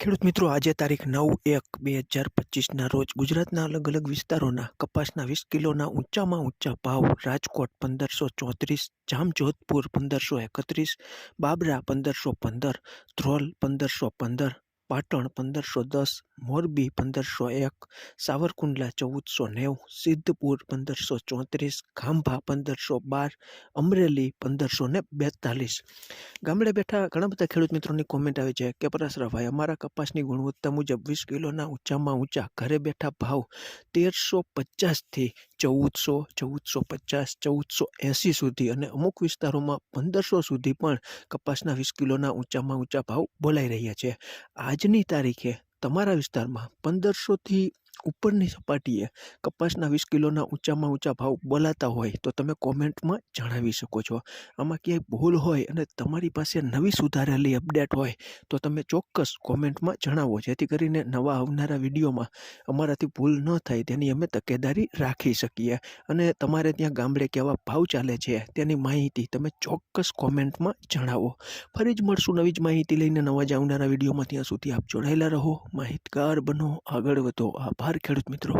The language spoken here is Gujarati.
ખેડૂત મિત્રો, આજે તારીખ નવ એક બે હજાર પચીસના રોજ ગુજરાતના અલગ અલગ વિસ્તારોના કપાસના વીસ કિલોના ઊંચામાં ઊંચા ભાવ, રાજકોટ પંદરસો ચોત્રીસ, જામજોધપુર પંદરસો એકત્રીસ, બાબરા પંદરસો પંદર, ધ્રોલ પંદરસો પંદર, પાટણ પંદરસો દસ મોરબી પંદરસો એક, સાવરકુંડલા ચૌદસો નેવું, સિદ્ધપુર પંદરસો ચોત્રીસ, ખાંભા પંદરસો બાર, અમરેલી પંદરસો ને બેતાલીસ. ગામડે બેઠા ઘણા બધા ખેડૂત મિત્રોની કોમેન્ટ આવે છે કે પરાસરાભાઈ અમારા કપાસની ગુણવત્તા મુજબ વીસ કિલોના ઊંચામાં ઊંચા ઘરે બેઠા ભાવ તેરસો પચાસથી ચૌદસો ચૌદસો પચાસ, ચૌદસો એંસી સુધી અને અમુક વિસ્તારોમાં પંદરસો સુધી પણ કપાસના વીસ કિલોના ઊંચામાં ઊંચા ભાવ બોલાઈ રહ્યા છે. આજની તારીખે તમારા વિસ્તારમાં પંદરસોથી ઉપરની સપાટીએ કપાસના વીસ કિલોના ઊંચામાં ઊંચા ભાવ બોલાતા હોય તો તમે કોમેન્ટમાં જણાવી શકો છો. આમાં ક્યાંય ભૂલ હોય અને તમારી પાસે નવી સુધારેલી અપડેટ હોય તો તમે ચોક્કસ કોમેન્ટમાં જણાવો, જેથી કરીને નવા આવનારા વિડીયોમાં અમારાથી ભૂલ ન થાય. તેની અમે તકેદારી રાખી શકીએ અને તમારે ત્યાં ગામડે કેવા ભાવ ચાલે છે તેની માહિતી તમે ચોક્કસ કોમેન્ટમાં જણાવો. ફરી જ મળશું નવી જ માહિતી લઈને નવા જ આવનારા વિડીયોમાં. ત્યાં સુધી આપ જોડાયેલા રહો. માહિતગાર બનો. આગળ વધો. આભાર. ખેડૂત મિત્રો.